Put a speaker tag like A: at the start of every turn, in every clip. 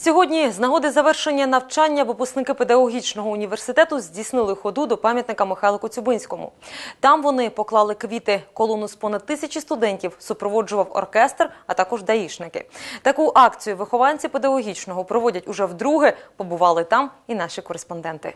A: Сьогодні, з нагоди завершення навчання, випускники педагогічного університету здійснили ходу до пам'ятника Михайлу Коцюбинському. Там вони поклали квіти. Колону з понад тисячі студентів супроводжував оркестр, а також даїшники. Таку акцію вихованці педагогічного проводять уже вдруге. Побували там і наші кореспонденти.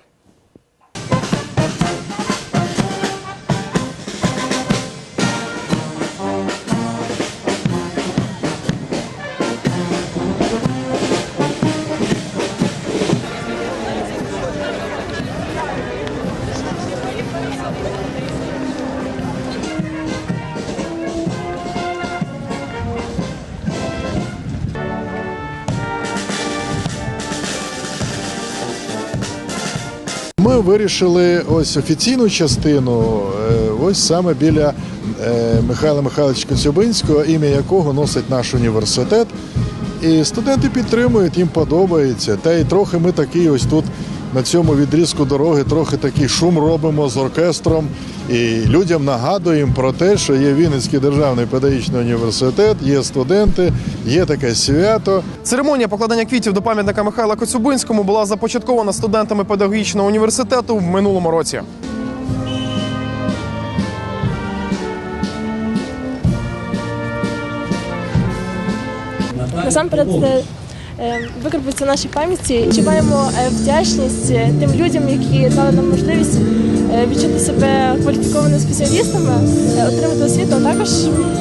B: Ми вирішили ось офіційну частину, е, ось саме біля е, Михайла Михайловича Коцюбинського, ім'я якого носить наш університет. І студенти підтримують, їм подобається. Та й трохи ми такий ось тут на цьому відрізку дороги, трохи такий шум робимо з оркестром. І людям нагадуємо про те, що є Вінницький державний педагогічний університет, є студенти, є таке свято.
C: Церемонія покладання квітів до пам'ятника Михайла Коцюбинському була започаткована студентами педагогічного університету в минулому році.
D: Насамперед це е, наші в нашій пам'яті. Чи маємо вдячність е, тим людям, які дали нам можливість е, відчути себе кваліфікованими спеціалістами, е, отримати освіту. А також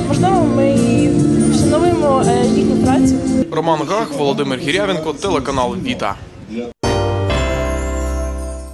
D: можливо ми вшановуємо е, їхню працю.
C: Роман Гах, Володимир Гірявенко, телеканал Віта.